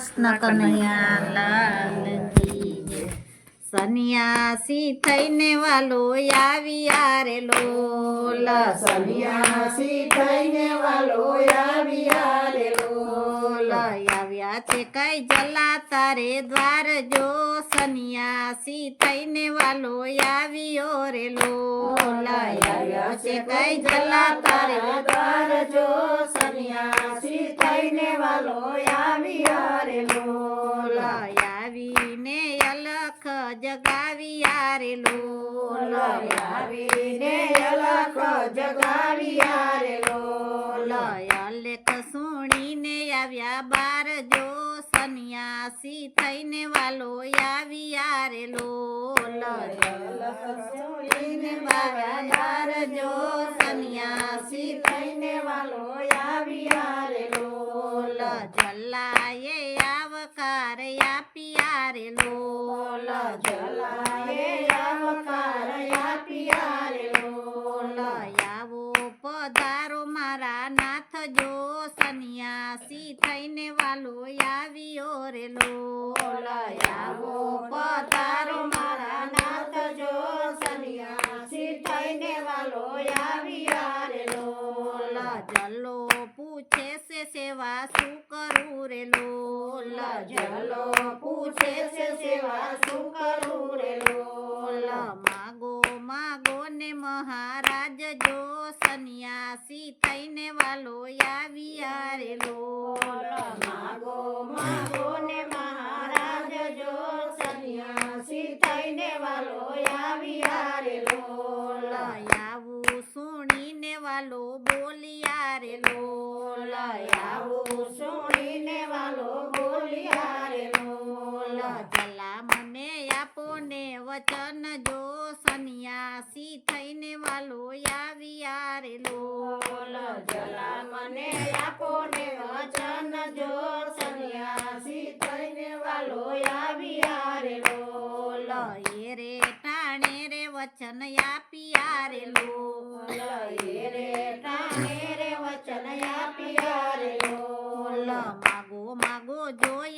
કૃષ્ણ કનૈયા લાલ કી જય. સન્યાસી થઈને વાલો આવી આરે લોલ સન્યાસી થઈને વાલો આવી આરે લોલ. આવ્યા છે કઈ જલા તારે દ્વાર જો સન્યાસી થઈને વાલો આવ્યો રે લોલ છે કઈ જલા તારે દ્વાર જો સન્યાસી થઈને વાલો આવ્યો રે. આવીને અલખ જગાવી રે લોલ આવીને અલખ જગાવ્યા રે લોલ. અલેખ સુણીને આવ્યા બાર જો સન્યાસી થઈને વાલો આવ્યા રે લોલ સુણીને વાળા દ્વાર જો સન્યાસી થઈને વાલો આવ્યા રે લોલ. જલાએ આવકાર આપ્યા રે લોલ જલાએ આવકાર આપ્યા રે લોલ. આવો પધારો મારા નાથ જો સન્યાસી થઈને વાલો આવ્યો રે લોલ આવો પધારો મારા નાથ જો સન્યાસી થઈને વાલો આવ્યા રે લોલ. જલો પૂછે છે સેવા શું કરું રે લોલ જલો પૂછે છે સેવા શું કરું રે લોલ. માગો માગો ને મહારાજ જો સન્યાસી થઈને વાલો આવ્યા રે લો માગો માગો ને મહારાજ જો સન્યાસી થઈને વાલો આવ્યા રે લો આવું સુણીને વાલો બોલિયા રે લો આવું સુણીને વાલો બોલ્યા રે લો જલા મને આપો ને વચન જો સન્યાસી થઈને વાલો આવ્યા રે લોલ જલા મને આપો ને વચન જો સન્યાસી થઈને વાલો આવ્યા રે લોલ. એ રે ટાણે રે વચન આપ્યા રે લોલ એ રે ટાણે રે વચન આપ્યા રે લોલ. માગો માગો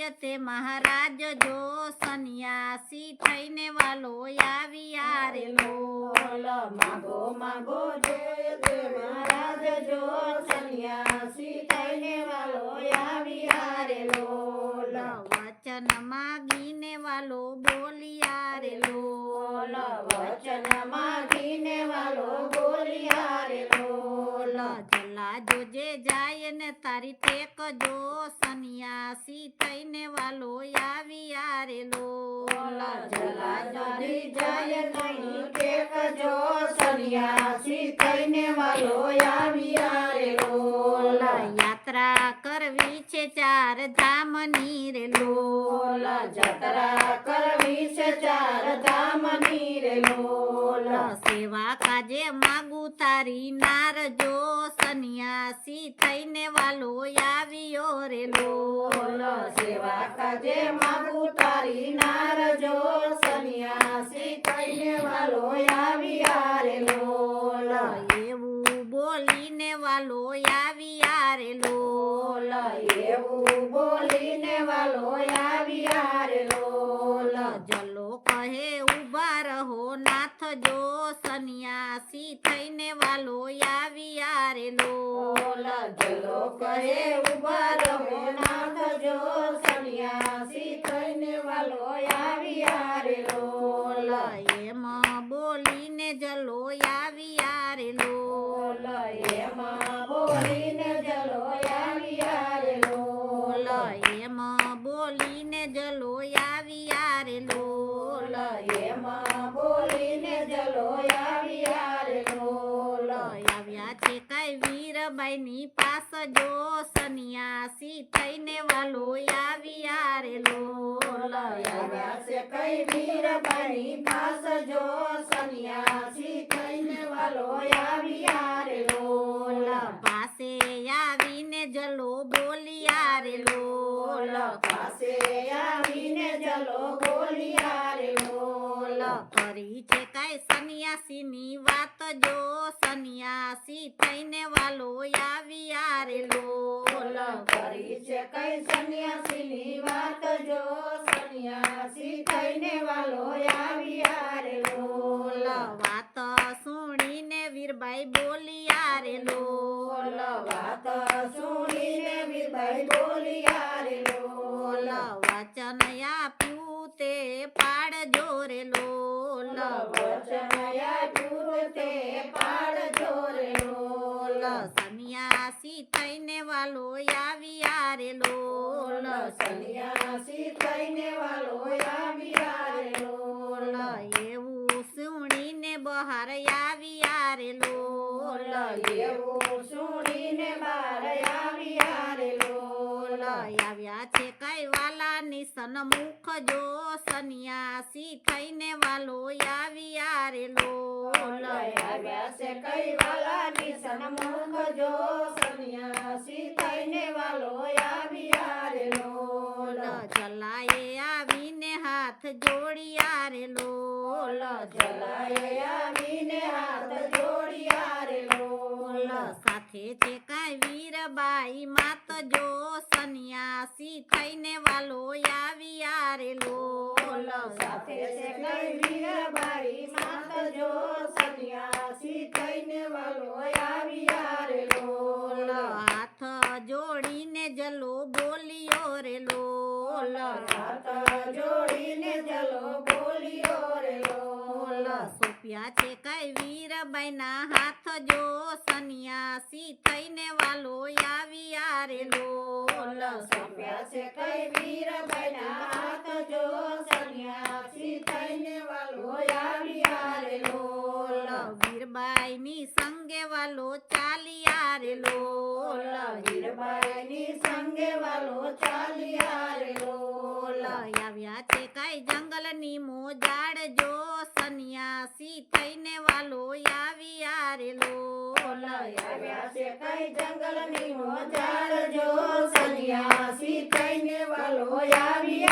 જોય તે મહારાજ જો સન્યાસી થઈને વાલો આવી આરે લોલ માગો માગો જોય તે મહારાજ જો સન્યાસી થઈને વાલો આવી આરે લોલ. વચન માગીને વાલો બોલી આરે લોલ વચન માગીને વાલો બોલી આરે લોલ. જલા જોજે જાય ને તારી ટેક જો સન્યાસી થઈને વાલો આવી નહીં ટેક જો સન્યાસી થઈને વાલો આવ્યા રે યાત્રા કરવી છે ચાર ધામની રે લોલ જતરા કરવી છે ચાર ધામની રે લોલ. સેવા કાજે માગું તારી નાર જો થઈને વાલો આવ્યો રે લોલ સેવા કાજે માગુ તારી નાર જો સન્યાસી થઈને વાલો આવ્યા રે લોલ. એવું બોલીને વાલો આવ્યા રે લોલ એવું બોલીને વાલો આવ્યા રે લોલ. જલો કહે, ઊભા રહો નાથ જો સન્યાસી થઈને વાલો આવ્યા રે લોલ જલો કરે ઊભા રહો નાથ જો સન્યાસી થઈને વાલો આવ્યા રે લોલ. એમ બોલીને જલો આવ્યા રે લોલ એમ બોલીને જલો આવ્યા રે લોલ. એમ બોલીને જલો આવ્યા રે લોલ એમાં બોલીને જલો આવ્યા રે લોલ. આવ્યા છે કઈ વીરબાઈની પાસ જો સન્યાસી થઈને વાલો આવ્યા રે લોલ કઈ વીર કઈ પાસ જો સન્યાસી થઈને વાલો આવ્યા રે લોલ. પાસે આવીને જલો બોલિયા રે લોલ પાસે આવીને જલો બોલિયા રે લોલ. છે થાય સન્યાસીની વાત જો સનિયાસી થઈને વાલો આવી આરે લોલ છે કઈ સન્યાસીની વાત જો સન્યાસી થઈને વાલો આવી આરે લોલ. વાત સુણીને વીરભાઈ બોલી આરે લોલ. વાત સુણીને વીરભાઈ બોલી આરે લોલ. વચન આપ્યું તે પા આવ્યા રે લોલ સન્યાસી થઈને વાલો આવ્યા રે લોલ એવું સુણીને બહાર આવ્યા રે લોલ એવું સુણીને બહાર આવ્યા રે લોલ આવ્યા છે સન્મુખ જો સન્યાસી થઈને વાલો આવ્યા રે લોલ આવ્યા છે કઈ વાલાની સન્મુખ જો સન્યાસી થઈને વાલો આવ્યા રે લોલ ચલાએ આવીને હાથ જોડિયા રે લોલ જલાએ આવીને હાથ જોડિયા રે લોલ સાથે છે કાંઈ વીરબાઈ માત જો સન્યાસી થઈને વાલો રે લોલ સાથે છે કઈ વીરબાઈ માત જો સન્યાસી થઈને વાલો આવ્યા રે લોલ. હાથ જોડીને જલો બોલ્યો રે લોલ. હાથ જોડીને જલો બોલ્યો રે લોલ. સોપ્યા છે કઈ વીરબાઈના હાથ જો સન્યાસી થઈને વાલો આવ્યા રે લોલ. સોંપ્યા છે કઈ વીરબાઈના હાથ જો સન્યાસી થઈને વાલો આવ્યા રે લોલ વીરબાઈની સંગે વાલો ચાલ્યા રે લોલ વીરબાઈની સંગે વાલો ચાલ્યા રે લોલ આવ્યા છે. કઈ જંગલની મોજાડ જો સન્યાસી થઈને વાલો આવી આરેલો. આવ્યા છે. કઈ જંગલની મોજાડ જો સન્યાસી થઈને વાલો આવી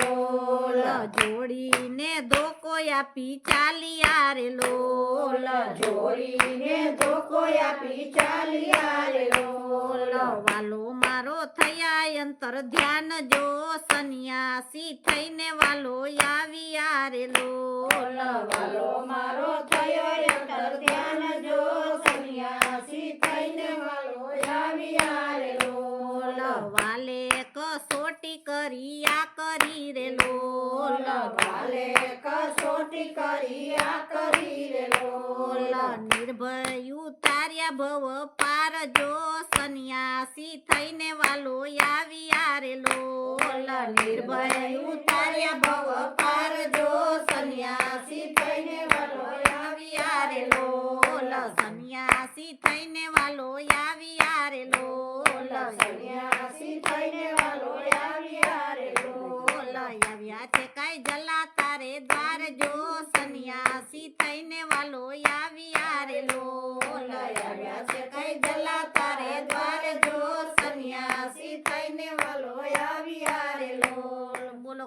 લોલ જોડીને ધોકો આપી ચાલિયા રે લોલ જોડીને ધોકો આપી ચાલિયા રે લોલ વાલો મારો થયા અંતર ધ્યાન જો સન્યાસી થઈને વાલો આવ્યા રે લોલ વાલો મારો થયો અંતર ધ્યાન જો સન્યાસી થઈને વાલો આવ્યા રે લોલ વાલે કસોટી કરી વાલે કસોટી કરી આ કરી રે લોલ નિર્ભય ઉતાર્યા ભવ પાર જો સન્યાસી થઈને વાલો આવી આરે લોલ. નિર્ભય ઉતાર્યા ભવ પાર જો સન્યાસી થઈને વાલો આવી આરે લોલ. સન્યાસી થઈને વાલો આવ્યા રે લોલ સન્યાસી થઈને વાલો આવ્યા રે લોલ આવ્યા છે કઈ જલા તારે દ્વાર જો સન્યાસી થઈને વાલો આવ્યા રે લોલ આવ્યા છે કઈ જલા તારે દ્વારે જો સન્યાસી થઈને વાલો આવ્યા રે લોલ બોલો